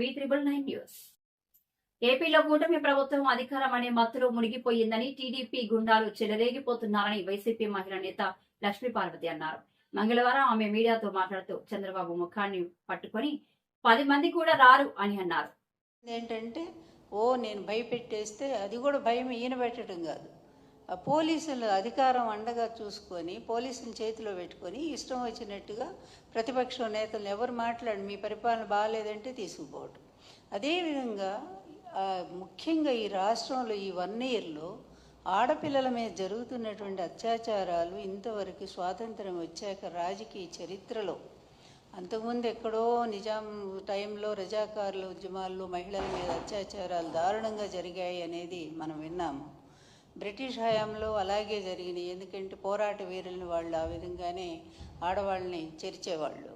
వి triple nine news ఏపీలో కూటమి ప్రభుత్వం అధికారం అనే మత్తులో మునిగిపోయిందని టీడీపీ గుండాలు చెలరేగిపోతున్నారని వైసీపీ మహిళా నేత లక్ష్మీ పార్వతి అన్నారు. మంగళవారం ఆమె మీడియాతో మాట్లాడుతూ చంద్రబాబు ముఖాన్ని పట్టుకొని పది మంది కూడా రారు అని అన్నారు. ఏంటంటే ఓ నేను భయపెట్టేస్తే అది కూడా భయం ఈయన పెట్టడం కాదు. పోలీసులు అధికారం అండగా చూసుకొని పోలీసుల చేతిలో పెట్టుకొని ఇష్టం వచ్చినట్టుగా ప్రతిపక్ష నేతలు ఎవరు మాట్లాడి మీ పరిపాలన బాగాలేదంటే తీసుకుపోవటం. అదేవిధంగా ముఖ్యంగా ఈ రాష్ట్రంలో ఈ వన్ ఇయర్లో ఆడపిల్లల మీద జరుగుతున్నటువంటి అత్యాచారాలు ఇంతవరకు స్వాతంత్రం వచ్చాక రాజకీయ చరిత్రలో అంతకుముందు ఎక్కడో నిజాం టైంలో రజాకారుల ఉద్యమాల్లో మహిళల మీద అత్యాచారాలు దారుణంగా జరిగాయి అనేది మనం విన్నాము. బ్రిటిష్ హయాంలో అలాగే జరిగినాయి. ఎందుకంటే పోరాట వీరుల్ని వాళ్ళు ఆ విధంగానే ఆడవాళ్ళని చేర్చేవాళ్ళు.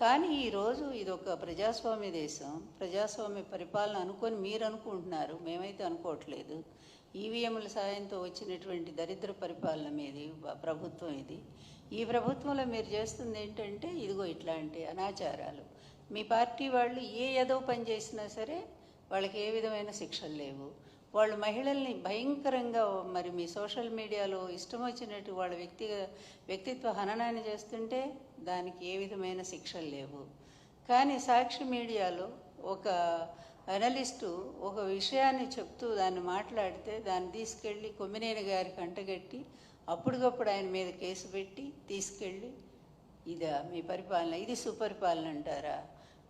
కానీ ఈరోజు ఇది ఒక ప్రజాస్వామ్య దేశం. ప్రజాస్వామ్య పరిపాలన అనుకొని మీరు అనుకుంటున్నారు. మేమైతే అనుకోవట్లేదు. ఈవీఎంల సాయంతో వచ్చినటువంటి దరిద్ర పరిపాలన మీది ప్రభుత్వం ఇది. ఈ ప్రభుత్వంలో మీరు చేస్తుంది ఏంటంటే ఇదిగో ఇట్లాంటి అనాచారాలు. మీ పార్టీ వాళ్ళు ఏ ఏదో పని చేసినా సరే వాళ్ళకి ఏ విధమైన శిక్షలు లేవు. వాళ్ళు మహిళల్ని భయంకరంగా మరి మీ సోషల్ మీడియాలో ఇష్టం వచ్చినట్టు వాళ్ళ వ్యక్తి వ్యక్తిత్వ హననాన్ని చేస్తుంటే దానికి ఏ విధమైన శిక్షలు లేవు. కానీ సాక్షి మీడియాలో ఒక అనలిస్టు ఒక విషయాన్ని చెప్తూ దాన్ని మాట్లాడితే దాన్ని తీసుకెళ్ళి కొమ్మినేని గారికి అంటగట్టి అప్పటికప్పుడు ఆయన మీద కేసు పెట్టి తీసుకెళ్ళి ఇదా మీ పరిపాలన ఇది సుపరిపాలన అంటారా?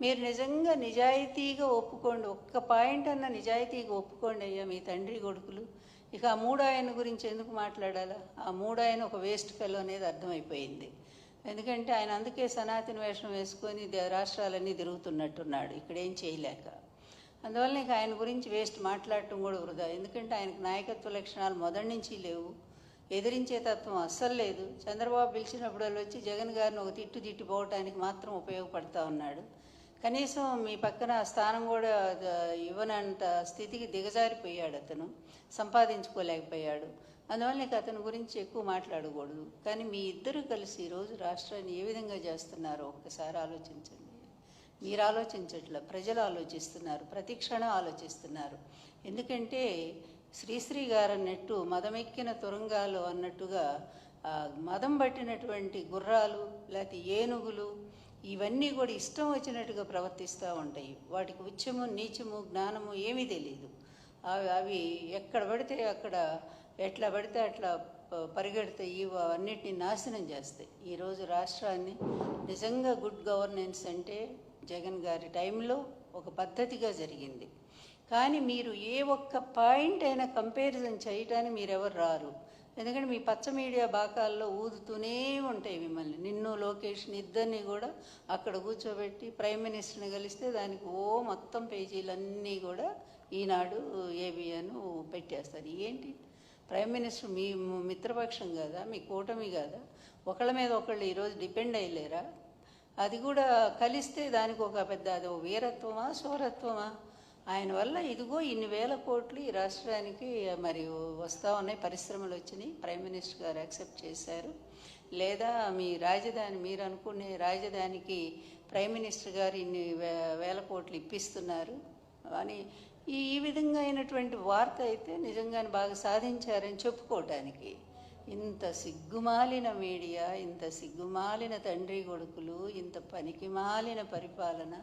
మీరు నిజంగా నిజాయితీగా ఒప్పుకోండి. ఒక్క పాయింట్ అన్న నిజాయితీగా ఒప్పుకోండి అయ్యా మీ తండ్రి కొడుకులు. ఇక ఆ మూడాయన గురించి ఎందుకు మాట్లాడాలా? ఆ మూడాయన ఒక వేస్ట్ ఫెలో అనేది అర్థమైపోయింది. ఎందుకంటే ఆయన అందుకే సనాతన వేషం వేసుకొని దే- రాష్ట్రాలన్నీ తిరుగుతున్నట్టున్నాడు. ఇక్కడేం చేయలేక. అందువల్ల ఇక ఆయన గురించి వేస్ట్ మాట్లాడటం కూడా వృధా. ఎందుకంటే ఆయనకు నాయకత్వ లక్షణాలు మొదటి నుంచి లేవు. ఎదిరించే తత్వం అస్సలు లేదు. చంద్రబాబు పిలిచినప్పుడు వచ్చి జగన్ గారిని ఒక తిట్టు తిట్టి పోవటానికి మాత్రం ఉపయోగపడతా ఉన్నాడు. కనీసం మీ పక్కన స్థానం కూడా ఇవ్వనంత స్థితికి దిగజారిపోయాడు అతను. సంపాదించుకోలేకపోయాడు. అందువల్ల నీకు అతని గురించి ఎక్కువ మాట్లాడకూడదు. కానీ మీ ఇద్దరు కలిసి ఈరోజు రాష్ట్రాన్ని ఏ విధంగా చేస్తున్నారో ఒక్కసారి ఆలోచించండి. మీరు ఆలోచించట్ల ప్రజలు ఆలోచిస్తున్నారు ప్రతి క్షణం ఆలోచిస్తున్నారు. ఎందుకంటే శ్రీశ్రీ గారు అన్నట్టు మదమెక్కిన తురంగాలు అన్నట్టుగా మదం పట్టినటువంటి గుర్రాలు లేకపోతే ఏనుగులు ఇవన్నీ కూడా ఇష్టం వచ్చినట్టుగా ప్రవర్తిస్తూ ఉంటాయి. వాటికి ఉచ్చము నీచము జ్ఞానము ఏమీ తెలియదు అవి అవి ఎక్కడ పడితే అక్కడ ఎట్లా పడితే అట్లా పరిగెడితే పరిగెడతాయి. ఇవి అన్నిటిని నాశనం చేస్తాయి. ఈరోజు రాష్ట్రాన్ని నిజంగా గుడ్ గవర్నెన్స్ అంటే జగన్ గారి టైంలో ఒక పద్ధతిగా జరిగింది. కానీ మీరు ఏ ఒక్క పాయింట్ అయినా కంపారిజన్ చేయటానికి మీరు ఎవరు రారు. ఎందుకంటే మీ పచ్చ మీడియా బాకాల్లో ఊదుతూనే ఉంటాయి మిమ్మల్ని. నిన్ను లోకేష్ని ఇద్దరిని కూడా అక్కడ కూర్చోబెట్టి ప్రైమ్ మినిస్టర్ని కలిస్తే దానికి ఓ మొత్తం పేజీలన్నీ కూడా ఈనాడు ఏబిఎన్ పెట్టేస్తారు. ఏంటి? ప్రైమ్ మినిస్టర్ మీ మిత్రపక్షం కదా? మీ కూటమి కదా? ఒకళ్ళ మీద ఒకళ్ళు ఈరోజు డిపెండ్ అయ్యలేరా? అది కూడా కలిస్తే దానికి ఒక పెద్ద అది ఓ వీరత్వమా? శూరత్వమా ఆయన వల్ల ఇదిగో ఇన్ని వేల కోట్లు ఈ రాష్ట్రానికి మరి వస్తూ ఉన్నాయి పరిశ్రమలు వచ్చినాయి. ప్రైమ్ మినిస్టర్ గారు యాక్సెప్ట్ చేశారు. లేదా మీ రాజధాని మీరు అనుకునే రాజధానికి ప్రైమ్ మినిస్టర్ గారు ఇన్ని వే- వేల కోట్లు ఇప్పిస్తున్నారు. అని ఈ ఈ విధంగా అయినటువంటి వార్త అయితే నిజంగానే బాగా సాధించారని చెప్పుకోవటానికి. ఇంత సిగ్గుమాలిన మీడియా ఇంత సిగ్గుమాలిన తండ్రి కొడుకులు ఇంత పనికిమాలిన పరిపాలన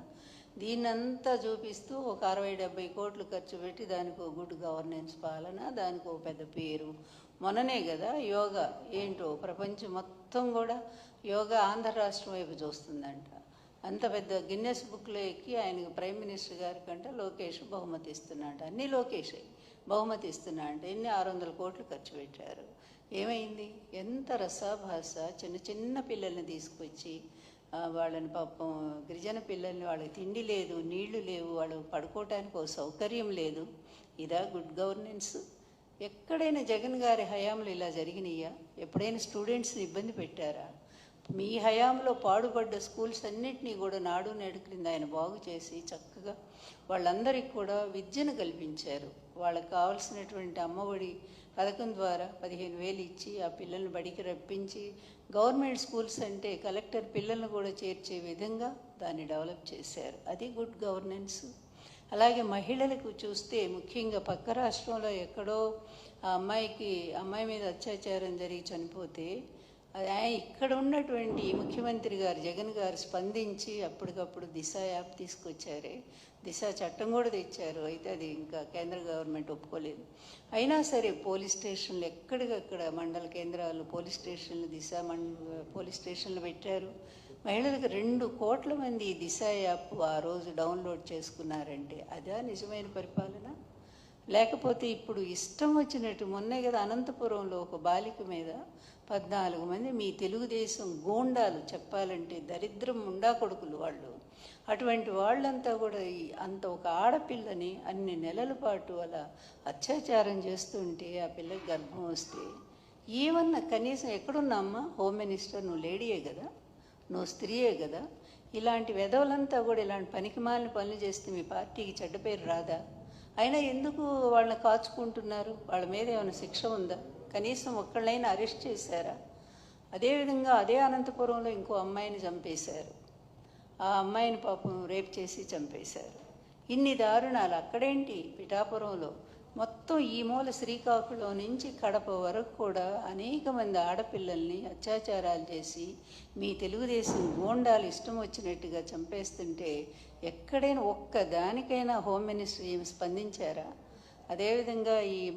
దీన్నంతా చూపిస్తూ ఒక అరవై డెబ్బై కోట్లు ఖర్చు పెట్టి దానికి ఒక గుడ్ గవర్నెన్స్ పాలన దానికి ఒక పెద్ద పేరు. మొన్ననే కదా యోగా ఏంటో ప్రపంచం మొత్తం కూడా యోగా ఆంధ్ర రాష్ట్రం వైపు చూస్తుందంట. అంత పెద్ద గిన్నెస్ బుక్లో ఎక్కి ఆయనకు ప్రైమ్ మినిస్టర్ గారి కంటే లోకేష్ బహుమతి ఇస్తున్నాడు అన్నీ లోకేష్ బహుమతి ఇస్తున్నా అంటే ఎన్ని? ఆరు వందల కోట్లు ఖర్చు పెట్టారు. ఏమైంది? ఎంత రసాభాస చిన్న చిన్న పిల్లల్ని తీసుకొచ్చి వాళ్ళని పాపం గిరిజన పిల్లల్ని వాళ్ళకి తిండి లేదు నీళ్ళు లేవు వాళ్ళు పడుకోవటానికి ఒక సౌకర్యం లేదు. ఇదా గుడ్ గవర్నెన్స్. ఎక్కడైనా జగన్ గారి హయాంలో ఇలా జరిగినాయా ఎప్పుడైనా స్టూడెంట్స్ని ఇబ్బంది పెట్టారా? మీ హయాంలో పాడుపడ్డ స్కూల్స్ అన్నింటినీ కూడా నాడు నేడు క్రింద ఆయన బాగు చేసి చక్కగా వాళ్ళందరికీ కూడా విద్యను కల్పించారు. వాళ్ళకి కావాల్సినటువంటి అమ్మఒడి పథకం ద్వారా పదిహేను వేలు ఇచ్చి ఆ పిల్లల్ని బడికి రప్పించి గవర్నమెంట్ స్కూల్స్ అంటే కలెక్టర్ పిల్లల్ని కూడా చేర్చే విధంగా దాన్ని డెవలప్ చేశారు. అది గుడ్ గవర్నెన్స్. అలాగే మహిళలకు చూస్తే ముఖ్యంగా పక్క రాష్ట్రంలో ఎక్కడో ఆ అమ్మాయికి అమ్మాయి మీద అత్యాచారం జరిగి చనిపోతే ఆయన ఇక్కడ ఉన్నటువంటి ముఖ్యమంత్రి గారు జగన్ గారు స్పందించి అప్పటికప్పుడు దిశ యాప్ తీసుకొచ్చారే. దిశ చట్టం కూడా తెచ్చారు. అయితే అది ఇంకా కేంద్ర గవర్నమెంట్ ఒప్పుకోలేదు. అయినా సరే పోలీస్ స్టేషన్లు ఎక్కడికక్కడ మండల కేంద్రాలు పోలీస్ స్టేషన్లు దిశ మండ పోలీస్ స్టేషన్లు పెట్టారు. మహిళలకు రెండు కోట్ల మంది ఈ దిశ యాప్ ఆ రోజు డౌన్లోడ్ చేసుకున్నారంటే అదా నిజమైన పరిపాలన? లేకపోతే ఇప్పుడు ఇష్టం వచ్చినట్టు మొన్నే కదా అనంతపురంలో ఒక బాలిక మీద పద్నాలుగు మంది మీ తెలుగుదేశం గూండాలు చెప్పాలంటే దరిద్రం ఉండా కొడుకులు వాళ్ళు. అటువంటి వాళ్ళంతా కూడా అంత ఒక ఆడపిల్లని అన్ని నెలల పాటు అలా అత్యాచారం చేస్తుంటే ఆ పిల్లకి గర్భం వస్తే ఏమన్నా కనీసం ఎక్కడున్నామ్మా హోమ్ మినిస్టర్ నువ్వు లేడీయే కదా నువ్వు స్త్రీయే కదా ఇలాంటి వెధవలంతా కూడా ఇలాంటి పనికిమాలిన పనులు చేస్తే మీ పార్టీకి చెడ్డ పేరు రాదా? అయినా ఎందుకు వాళ్ళని కాచుకుంటున్నారు? వాళ్ళ మీద ఏమైనా శిక్ష ఉందా? కనీసం ఒక్కళ్ళైనా అరెస్ట్ చేశారా? అదేవిధంగా అదే అనంతపురంలో ఇంకో అమ్మాయిని చంపేశారు. ఆ అమ్మాయిని పాపం రేప్ చేసి చంపేశారు. ఇన్ని దారుణాలు అక్కడేంటి? పిఠాపురంలో మొత్తం ఈ మూల శ్రీకాకుళం నుంచి కడప వరకు కూడా అనేక మంది ఆడపిల్లల్ని అత్యాచారాలు చేసి మీ తెలుగుదేశం గోండాలు ఇష్టం వచ్చినట్టుగా చంపేస్తుంటే ఎక్కడైనా ఒక్క దానికైనా హోమ్ మినిస్టర్ ఏమి స్పందించారా? అదేవిధంగా ఈ